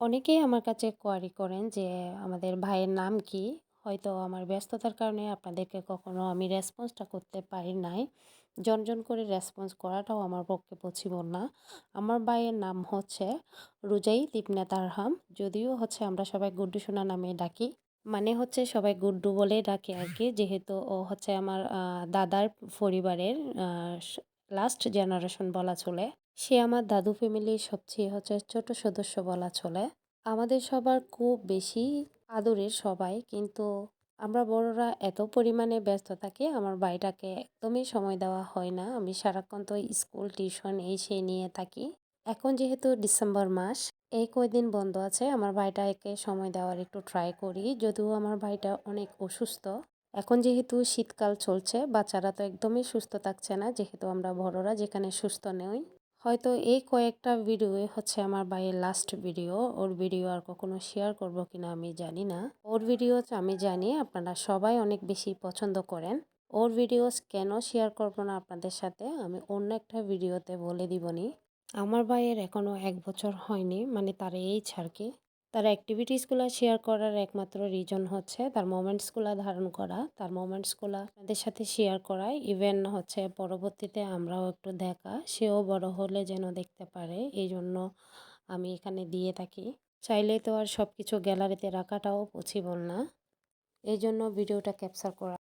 অনেকেই আমার কাছে কোয়ারি করেন যে আমাদের ভাইয়ের নাম কি? হয়তো আমার ব্যস্ততার কারণে আপনাদেরকে কখনো আমি রেসপন্সটা করতে পারি নাই। জন, জন করে রেসপন্স করাটাও আমার পক্ষে পসিবল না। আমার ভাইয়ের নাম হচ্ছে রুজাই ইবনে তারহাম। যদিও হচ্ছে আমরা সবাই গুড্ডু সোনা নামে ডাকি। মানে হচ্ছে সবাই গুড্ডু বলেই ডাকে আর কি যেহেতু ও হচ্ছে আমার দাদার পরিবারের লাস্ট জেনারেশন বলা চলে। সে আমার দাদু ফ্যামিলির সবচেয়ে হচ্ছে ছোট সদস্য বলা চলে। আমাদের সবার খুব বেশি আদরের সবাই, কিন্তু আমরা বড়রা এত পরিমাণে ব্যস্ত থাকি, আমার ভাইটাকে একদমই সময় দেওয়া হয় না আমি সারাক্ষণ তো স্কুল, টিউশন এই সেই নিয়ে থাকি এখন যেহেতু ডিসেম্বর মাস, এই কয়দিন বন্ধ আছে, আমার ভাইটাকে সময় দেওয়ার একটু ট্রাই করি যদিও আমার ভাইটা অনেক অসুস্থ এখন যেহেতু শীতকাল চলছে, বাচ্চারা তো একদমই সুস্থ থাকছে না, যেহেতু আমরা বড়রা যেখানে সুস্থ নেই। হয়তো এই কয়েকটা ভিডিওই হচ্ছে আমার ভাইয়ের লাস্ট ভিডিও ওর ভিডিও আর কখনো শেয়ার করব কিনা আমি জানি না। ওর ভিডিওস আমি জানি, আপনারা সবাই অনেক বেশি পছন্দ করেন। ওর ভিডিওস কেন শেয়ার করব না আপনাদের সাথে, আমি অন্য একটা ভিডিওতে বলে দিবনি আমার ভাইয়ের এখনও এক বছর হয়নি মানে তার এই ছাড়কি তার অ্যাক্টিভিটিসগুলো শেয়ার করার একমাত্র রিজন হচ্ছে তার মোমেন্টসগুলো ধারণ করা। তার মোমেন্টসগুলো আপনাদের সাথে শেয়ার করা। ইভেন হচ্ছে পরবর্তীতে আমরাও একটু দেখা। সেও বড় হলে যেন দেখতে পারে। এই জন্য আমি এখানে দিয়ে থাকি। চাইলে তো আর সব কিছু গ্যালারিতে রাখাটাও পসিবল না। এই জন্য ভিডিওটা ক্যাপচার করা।